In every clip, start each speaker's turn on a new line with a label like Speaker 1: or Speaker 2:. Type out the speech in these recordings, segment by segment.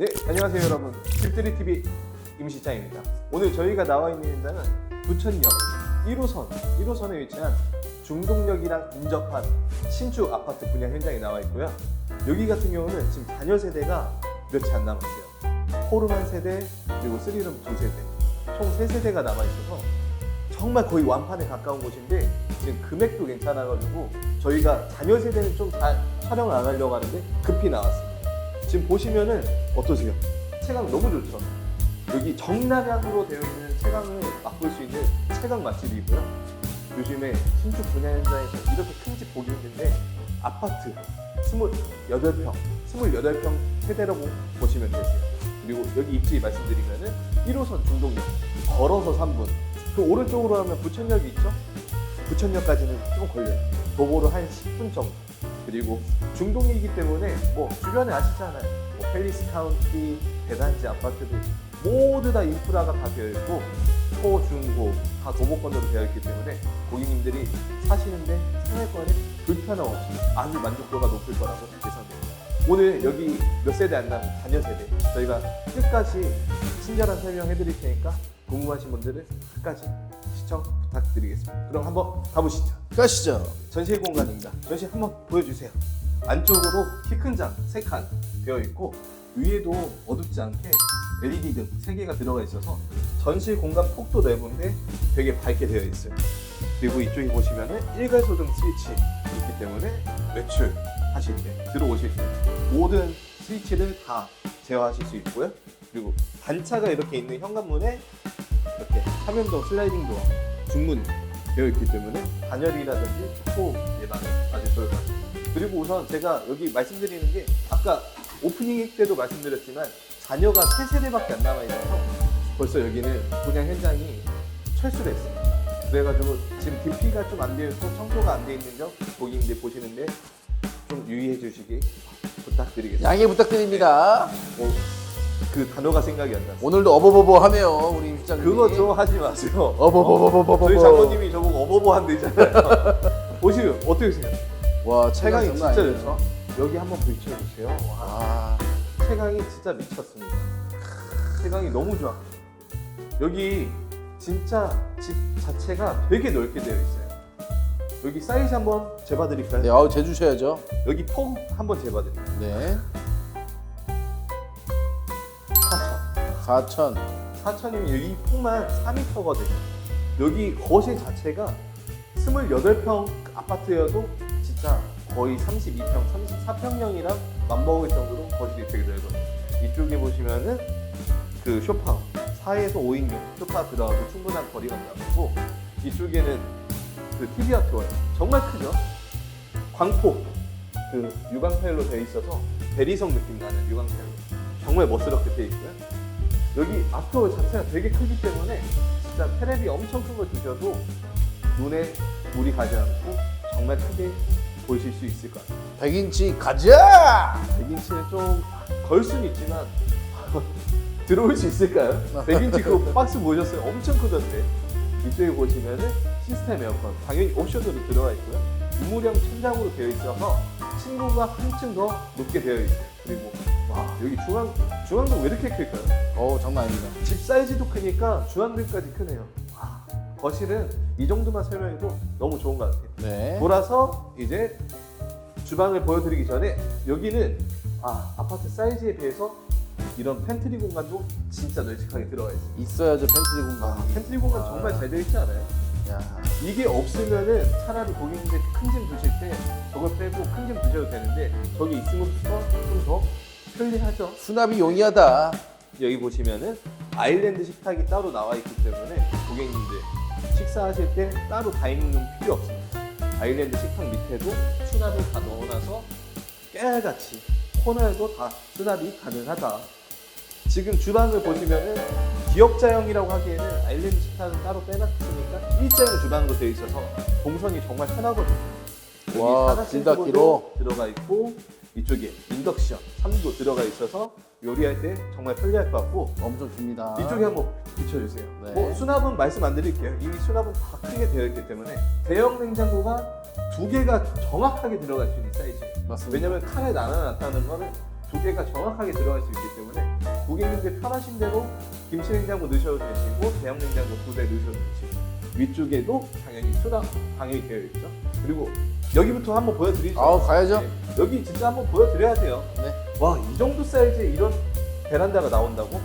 Speaker 1: 네, 안녕하세요 여러분. 집들이 TV 임시장입니다. 오늘 저희가 나와 있는 현장은 부천역 1호선, 1호선에 위치한 중동역이랑 인접한 신축 아파트 분양 현장에 나와 있고요. 여기 같은 경우는 지금 자녀 세대가 몇이 안 남았어요. 포룸 한 세대, 그리고 쓰리룸 두 세대, 총 세 세대가 남아 있어서 정말 거의 완판에 가까운 곳인데 지금 금액도 괜찮아가지고 저희가 자녀 세대는 좀잘 촬영을 안 하려고 하는데 급히 나왔습니다. 지금 보시면은 어떠세요? 채광 너무 좋죠? 여기 정남향으로 되어 있는 채광을 맛볼 수 있는 채광 맛집이고요. 요즘에 신축 분야 현장에서 이렇게 큰 집 보기 힘든데 아파트 28평, 28평 세대라고 보시면 되세요. 그리고 여기 입지 말씀드리면은 1호선 중동역 걸어서 3분. 그 오른쪽으로 하면 부천역이 있죠? 부천역까지는 좀 걸려요. 도보로 한 10분 정도. 그리고 중동이기 때문에 뭐 주변에 아시잖아요. 뭐 팰리스 카운티, 대단지 아파트들 모두 다 인프라가 다 되어 있고 초, 중, 고 다 도보권으로 되어 있기 때문에 고객님들이 사시는데 생활권에 불편함 없이 아주 만족도가 높을 거라고 예상됩니다. 오늘 여기 몇 세대 안 남은 자녀 세대 저희가 끝까지 친절한 설명 해 드릴 테니까 궁금하신 분들은 끝까지 시청 부탁드리겠습니다. 그럼 한번 가보시죠.
Speaker 2: 가시죠.
Speaker 1: 전시회 공간입니다. 전시 한번 보여주세요. 안쪽으로 키 큰 장 3칸 되어 있고 위에도 어둡지 않게 LED 등 3개가 들어가 있어서 전시 공간 폭도 넓은데 되게 밝게 되어 있어요. 그리고 이쪽에 보시면은 일괄소등 스위치 있기 때문에 외출 하실 때 들어오실 때 모든 스위치를 다 제어하실 수 있고요. 그리고 단차가 이렇게 있는 현관문에 이렇게 화면도 슬라이딩 도어 중문 되어 있기 때문에 단열이라든지 소음 예방에 아주 좋을 것 같아요. 그리고 우선 제가 여기 말씀드리는 게 아까 오프닝 때도 말씀드렸지만 자녀가 세 세대밖에 안 남아 있어서 벌써 여기는 분양 현장이 철수를 했습니다. 그래가지고 지금 DP가 좀 안 되어 있고 청소가 안 되어 있는 점 고객님들 보시는데 좀 유의해 주시기 부탁드리겠습니다.
Speaker 2: 양해 부탁드립니다.
Speaker 1: 어, 그 단어가 생각이 안 나서
Speaker 2: 오늘도 어버버버 하네요, 우리 실장님.
Speaker 1: 그거 좀 하지 마세요.
Speaker 2: 어버버버버버버.
Speaker 1: 저희 장모님이 저보고 어버버 한대잖아요. 보시면 어떻게 생각해요?
Speaker 2: 와, 장난
Speaker 1: 진짜
Speaker 2: 아니에요.
Speaker 1: 좋죠? 여기 한번 비춰주세요. 와,
Speaker 2: 아,
Speaker 1: 채광이 진짜 미쳤습니다. 채광이 너무 좋아. 여기 진짜 집 자체가 되게 넓게 되어 있어요. 여기 사이즈 한번 재봐드릴까요?
Speaker 2: 네, 아우 재주셔야죠.
Speaker 1: 여기 폭 한번 재봐드릴게요.
Speaker 2: 네,
Speaker 1: 4천.
Speaker 2: 4천.
Speaker 1: 4천이면 여기 폭만 4m거든요. 여기 거실 자체가 28평 아파트여도 진짜 거의 32평, 34평형이랑 맞먹을 정도로 거실이 되게 넓어요. 이쪽에 보시면은 그 쇼파 4에서 5인용 쇼파 들어가도 충분한 거리가 나고 이쪽에는 그 TV 아트월 정말 크죠? 광폭 그 유광패일로 되어 있어서 대리석 느낌 나는 유광패일로 정말 멋스럽게 되어 있고요. 여기 아트월 자체가 되게 크기 때문에 진짜 테레비 엄청 큰거 두셔도 눈에 물이 가지 않고 정말 크게 보실 수 있을 것 같아요.
Speaker 2: 100인치 가자!
Speaker 1: 100인치는 좀 걸 수는 있지만 들어올 수 있을까요? 100인치 그 박스 보셨어요? 엄청 크던데 이쪽에 보시면은 시스템 에어컨 당연히 옵션으로 들어가 있고요 우물형 천장으로 되어 있어서 층고가 한층 더 높게 되어 있어요 그리고 와 여기 중앙 중앙도 왜 이렇게 클까요?
Speaker 2: 어우, 장난 아닙니다.
Speaker 1: 집 사이즈도 크니까 중앙등까지 크네요 와, 거실은 이 정도만 설명해도 너무 좋은 것 같아요
Speaker 2: 네.
Speaker 1: 돌아서 이제 주방을 보여드리기 전에 여기는 아 아파트 사이즈에 비해서 이런 팬트리 공간도 진짜 널찍하게 들어가 있어요.
Speaker 2: 있어야죠, 팬트리 공간.
Speaker 1: 아, 팬트리 공간 정말 잘 되어 있지 않아요?
Speaker 2: 야,
Speaker 1: 이게 없으면은 차라리 고객님들 큰 짐 두실 때 저걸 빼고 큰 짐 두셔도 되는데 저기 있으면서 좀더 편리하죠.
Speaker 2: 수납이 용이하다.
Speaker 1: 여기 보시면은 아일랜드 식탁이 따로 나와 있기 때문에 고객님들 식사하실 때 따로 다이닝룸 필요 없습니다. 아일랜드 식탁 밑에도 수납을 다 넣어놔서 깨알같이 코너에도 다 수납이 가능하다. 지금 주방을 보시면은 기역자형이라고 하기에는 아일랜드 식탁은 따로 빼놨으니까 일자형 주방으로 되어 있어서 동선이 정말 편하거든요. 여기
Speaker 2: 와, 불닫기로.
Speaker 1: 도어도 들어가 있고 이쪽에 인덕션 3도 들어가 있어서 요리할 때 정말 편리할 것 같고
Speaker 2: 엄청 깁니다.
Speaker 1: 이쪽에 한번 비춰주세요.
Speaker 2: 네.
Speaker 1: 뭐 수납은 말씀 안 드릴게요. 이미 수납은 다 크게 되어 있기 때문에 대형 냉장고가 두 개가 정확하게 들어갈 수 있는 사이즈.
Speaker 2: 맞습니다.
Speaker 1: 왜냐면 칸에 나눠놨다는 거는 두 개가 정확하게 들어갈 수 있기 때문에 고객님들 편하신 대로 김치 냉장고 넣으셔도 되시고 대형 냉장고 두 대 넣으셔도 되시고 위쪽에도 당연히 수납 방역이 되어 있죠. 그리고 여기부터 한번 보여드리죠.
Speaker 2: 아우 가야죠.
Speaker 1: 네, 여기 진짜 한번 보여드려야 돼요.
Speaker 2: 네.
Speaker 1: 와, 이 정도 사이즈의 이런 베란다가 나온다고?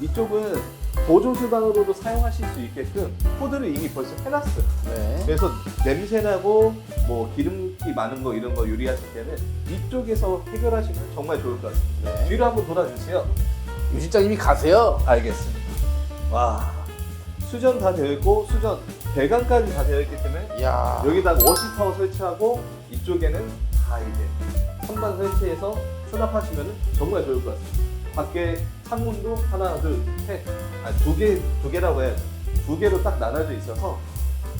Speaker 1: 이쪽은 보조 주방으로도 사용하실 수 있게끔 코드를 이미 벌써 해놨어요.
Speaker 2: 네.
Speaker 1: 그래서 냄새나고 뭐 기름기 많은 거 이런 거 요리하실 때는 이쪽에서 해결하시면 정말 좋을 것 같습니다.
Speaker 2: 네.
Speaker 1: 뒤로 한번 돌아주세요.
Speaker 2: 유 실장님이 가세요.
Speaker 1: 알겠습니다. 와, 수전 다 되어 있고 수전 배관까지 다 되어 있기 때문에
Speaker 2: 이야.
Speaker 1: 여기다가 워시타워 설치하고 이쪽에는 다 이제 선반 설치해서 수납하시면 정말 좋을 것 같습니다. 밖에 창문도 하나, 둘, 셋, 아, 두 개, 두 개라고 해야죠. 두 개로 딱 나눠져 있어서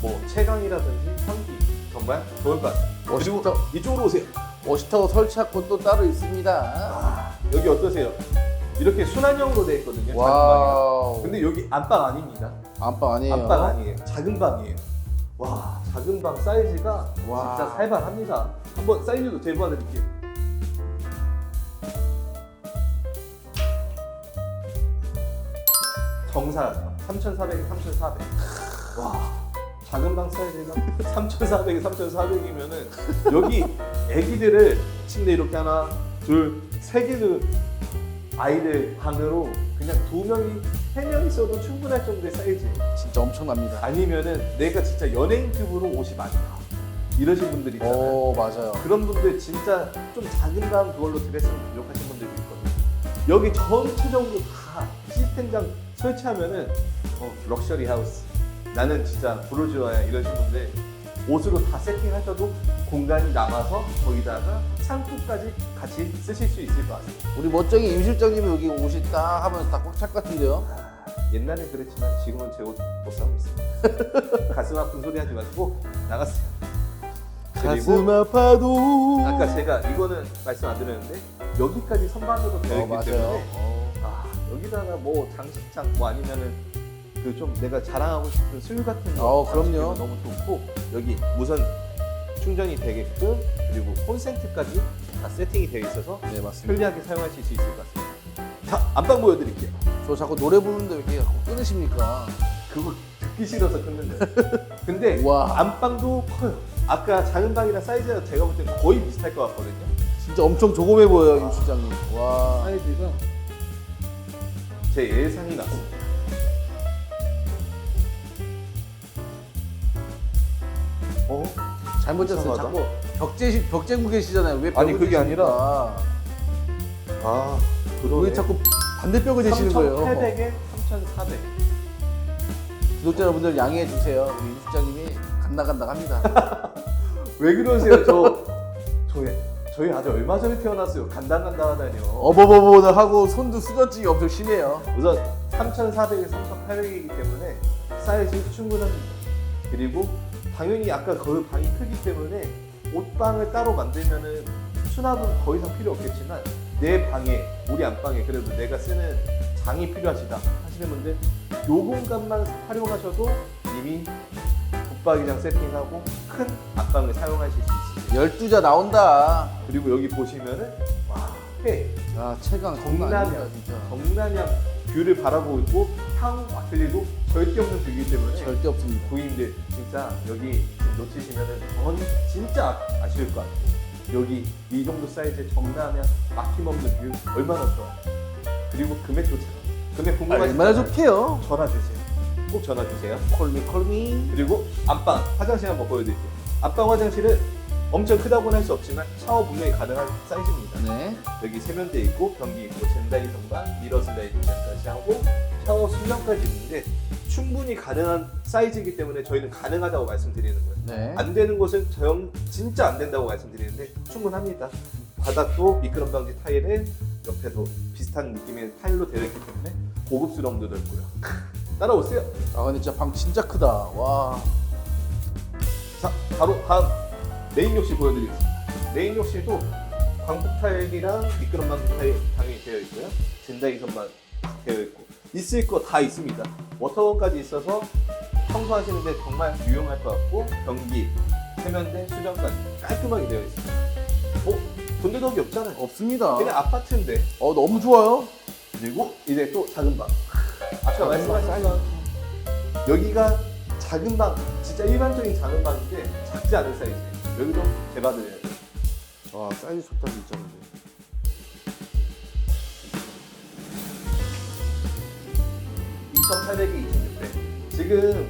Speaker 1: 뭐 채광이라든지 환기 정말 좋을 것 같습니다. 그리고
Speaker 2: 워시터
Speaker 1: 이쪽으로 오세요.
Speaker 2: 워시터 설치할 곳도 따로 있습니다.
Speaker 1: 아, 여기 어떠세요? 이렇게 순환형으로 되어 있거든요. 방이.
Speaker 2: 와우.
Speaker 1: 근데 여기 안방 아닙니다.
Speaker 2: 안방 아니에요.
Speaker 1: 안방 아니에요. 작은 방이에요. 와, 작은 방 사이즈가
Speaker 2: 와.
Speaker 1: 진짜 살벌합니다. 한번 사이즈도 재보아 드릴게요. 정사 3,400에 3,400. 와, 작은 방 사이즈가 3,400에 3,400이면은 여기 아기들을 침대 이렇게 하나, 둘, 세 개를 아이들 방으로 그냥 두 명이 세명 있어도 충분할 정도의 사이즈예요.
Speaker 2: 진짜 엄청납니다.
Speaker 1: 아니면은 내가 진짜 연예인급으로 옷이 많다 이러신 분들 있잖아요
Speaker 2: 오 맞아요.
Speaker 1: 그런 분들 진짜 좀 작은 방 그걸로 드레스를 부족하신 분들도 있거든요 여기 전체적으로 다 시스템장 설치하면은 어, 럭셔리 하우스 나는 진짜 부르주아야 이러신 분들 옷으로 다 세팅하셔도 공간이 남아서 거기다가 창고까지 같이 쓰실 수 있을 것 같습니다
Speaker 2: 우리 멋쟁이 임 실장님이 여기 옷이 딱 하면 딱꽉찰 것 같은데요.
Speaker 1: 아, 옛날에 그랬지만 지금은 제 옷 못 사고 있습니다 가슴 아픈 소리 하지 마시고 나갔어요 그리고
Speaker 2: 아파도.
Speaker 1: 아까 제가 이거는 말씀 안 드렸는데 여기까지 선반으로 되어
Speaker 2: 어,
Speaker 1: 있기
Speaker 2: 맞아요.
Speaker 1: 때문에
Speaker 2: 어.
Speaker 1: 아 여기다가 뭐 장식장 뭐 아니면은 그 좀 내가 자랑하고 싶은 술 같은 거
Speaker 2: 어, 그럼요.
Speaker 1: 너무 좋고 여기 무선 충전이 되게끔 그리고 콘센트까지 다 세팅이 되어 있어서
Speaker 2: 네 맞습니다.
Speaker 1: 편리하게 사용하실 수 있을 것 같습니다. 자 안방 보여드릴게요.
Speaker 2: 저 자꾸 노래 부르는데 왜 이렇게 자꾸 끊으십니까?
Speaker 1: 그거 듣기 싫어서 끊는데. 근데
Speaker 2: 와.
Speaker 1: 안방도 커요. 아까 작은 방이랑 사이즈가 제가 볼 때 거의 비슷할 것 같거든요.
Speaker 2: 진짜 엄청 조그매 보여요 임 실장님. 와.
Speaker 1: 사이즈가 제 예상이 났습니다. 어?
Speaker 2: 잘못 잤어요.
Speaker 1: 이상하다.
Speaker 2: 자꾸 벽제 벽제구 계시잖아요. 왜 벽을
Speaker 1: 아니, 그게
Speaker 2: 대십니까?
Speaker 1: 아,
Speaker 2: 왜 자꾸 반대벽을 대시는 거예요?
Speaker 1: 3,800에 3,400.
Speaker 2: 구독자 여러분들 양해해 주세요. 우리 임 실장님이 간당간당합니다.
Speaker 1: 왜 그러세요? 저 저희 저희 아들 얼마 전에 태어났어요. 간당간당하다니요.
Speaker 2: 어버버버 하고 손도 수전증이 엄청 심해요.
Speaker 1: 우선 3,400에 3,800이기 때문에 사이즈 충분합니다. 그리고 당연히 아까 그 방이 크기 때문에 옷방을 따로 만들면은 수납은 더 이상 필요 없겠지만 내 방에 우리 안방에 그래도 내가 쓰는 장이 필요하시다 하시는 분들 요 공간만 활용하셔도 이미 붙박이장 세팅하고 큰 안방을 사용하실 수 있습니다.
Speaker 2: 12자 나온다.
Speaker 1: 그리고 여기 보시면은 와, 회
Speaker 2: 아, 체감 장난 아닙니다,
Speaker 1: 정남향,
Speaker 2: 진짜.
Speaker 1: 정남향 뷰를 바라보고 있고 향 와틀리도 절대 없는 뷰이기 때문에
Speaker 2: 절대 없습니다.
Speaker 1: 고객님들 진짜 여기 놓치시면은 전 진짜 아- 아쉬울 것 같아요. 여기 이 정도 사이즈의 정남향 막힘없는 뷰 얼마나 좋아요. 그리고 금액도 참 금액
Speaker 2: 아,
Speaker 1: 궁금하시면
Speaker 2: 얼마나 좋게요?
Speaker 1: 전화 주세요. 꼭 전화 주세요.
Speaker 2: 콜미 콜미.
Speaker 1: 그리고 안방 화장실 한번 보여드릴게요. 안방 화장실은 엄청 크다고는 할 수 없지만 샤워 분명히 가능한 사이즈입니다.
Speaker 2: 네.
Speaker 1: 여기 세면대 있고 변기 있고 젠다이 선반, 미러 슬라이딩까지 하고 샤워 수정까지 있는데 충분히 가능한 사이즈이기 때문에 저희는 가능하다고 말씀드리는 거예요.
Speaker 2: 네.
Speaker 1: 안 되는 곳은 정 진짜 안 된다고 말씀드리는데 충분합니다. 바닥도 미끄럼 방지 타일에 옆에도 비슷한 느낌의 타일로 되어 있기 때문에 고급스러움도 넓고요. 따라오세요.
Speaker 2: 아, 근데 진짜 방 진짜 크다. 와.
Speaker 1: 자, 바로 다음 메인 욕실 보여드리겠습니다. 메인 욕실도 광폭 타일이랑 미끄럼 방지 타일 당연히 되어 있고요. 젠다이 선반 되어 있고 있을 거 다 있습니다. 워터원까지 있어서 청소하시는데 정말 유용할 것 같고 변기, 세면대, 수정까지 깔끔하게 되어 있습니다. 뭐 돈대덕이 없잖아요.
Speaker 2: 없습니다.
Speaker 1: 그냥 아파트인데
Speaker 2: 어, 너무 좋아요.
Speaker 1: 그리고 이제 또 작은 방. 아까 말씀하신 건 여기가 작은 방, 진짜 일반적인 작은 방인데 작지 않은 사이즈. 여기도 대박을 해야 돼.
Speaker 2: 와 사이즈 좋다 진짜 근데.
Speaker 1: 2,800에 2,600. 지금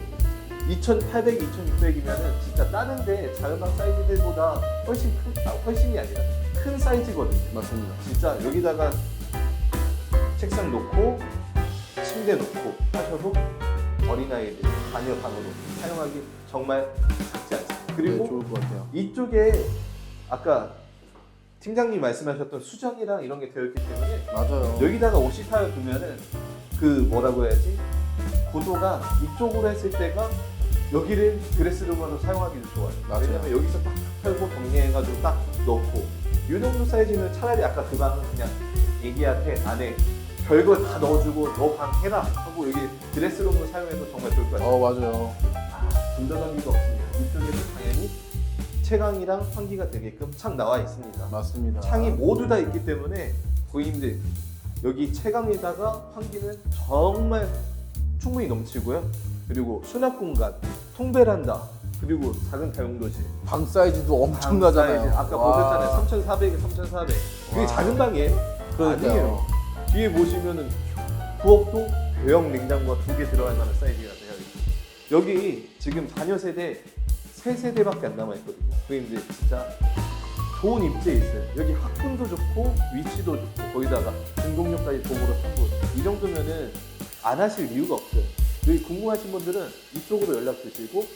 Speaker 1: 2,800, 2,600이면은 진짜 다른데 작은 방 사이즈들보다 훨씬 큰, 아, 훨씬이 아니라 큰 사이즈거든요.
Speaker 2: 맞습니다.
Speaker 1: 진짜 여기다가 책상 놓고 침대 놓고 하셔도 어린아이들 자녀 방으로 사용하기 정말 작지 않습니다. 그리고
Speaker 2: 네, 좋을 것 같아요.
Speaker 1: 이쪽에 아까 팀장님 말씀하셨던 수전이랑 이런 게 되어 있기 때문에
Speaker 2: 맞아요.
Speaker 1: 여기다가 오시타를 두면은 그 뭐라고 해야지 구도가 이쪽으로 했을 때가 여기를 드레스룸으로 사용하기도 좋아요.
Speaker 2: 맞아요.
Speaker 1: 왜냐면 여기서 딱 펴고 정리해가지고 딱 넣고 이 정도 사이즈는 차라리 아까 그 방은 그냥 애기한테 안에 별걸 다 넣어주고 너 방 해라 하고 여기 드레스룸으로 사용해도 정말 좋을 것 같아요.
Speaker 2: 어 맞아요.
Speaker 1: 분전환기가 없습니다. 이쪽에도 당연히 채광이랑 환기가 되게끔 창 나와 있습니다.
Speaker 2: 맞습니다.
Speaker 1: 창이 모두 다 있기 때문에 고객님들 여기 채광에다가 환기는 정말 충분히 넘치고요. 그리고 수납 공간, 통베란다, 그리고 작은 다용도실.
Speaker 2: 방 사이즈도
Speaker 1: 방
Speaker 2: 엄청나잖아요.
Speaker 1: 사이즈. 아까
Speaker 2: 와.
Speaker 1: 보셨잖아요. 3,400에 3,400. 그게
Speaker 2: 와.
Speaker 1: 작은 방이에요.
Speaker 2: 그러니까요.
Speaker 1: 아니에요. 뒤에 보시면은 부엌도 대형 냉장고가 두 개 들어갈 만한 사이즈가 돼요. 여기 지금 자녀 세대 세 세대밖에 안 남아 있거든요. 고객님들 진짜 좋은 입지에 있어요. 여기 학군도 좋고 위치도 좋고 거기다가 등록료까지 도구로 하고 이 정도면은 안 하실 이유가 없어요. 여기 궁금하신 분들은 이쪽으로 연락 주시고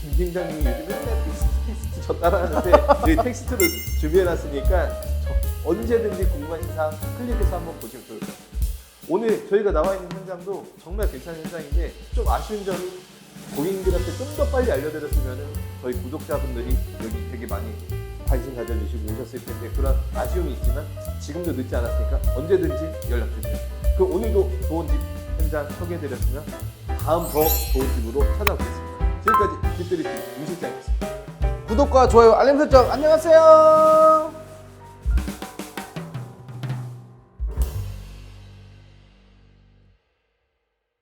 Speaker 1: 김 팀장님이 요즘 맨날 텍스트 텍스트 저 따라하는데 여기 텍스트로 준비해놨으니까 저- 언제든지 궁금하신 사항 클릭해서 한번 보시면 좋을 것 같아요. 오늘 저희가 나와 있는 현장도 정말 괜찮은 현장인데 좀 아쉬운 점이 고객님들한테 좀 더 빨리 알려드렸으면 저희 구독자분들이 여기 되게 많이 관심 가져주시고 오셨을 텐데 그런 아쉬움이 있지만 지금도 늦지 않았으니까 언제든지 연락 주세요. 그 오늘도 좋은 집 현장 소개해드렸으면 다음 더 좋은 집으로 찾아오겠습니다. 지금까지 집들이 팀 임실장이었습니다.
Speaker 2: 구독과 좋아요, 알림 설정 안녕하세요.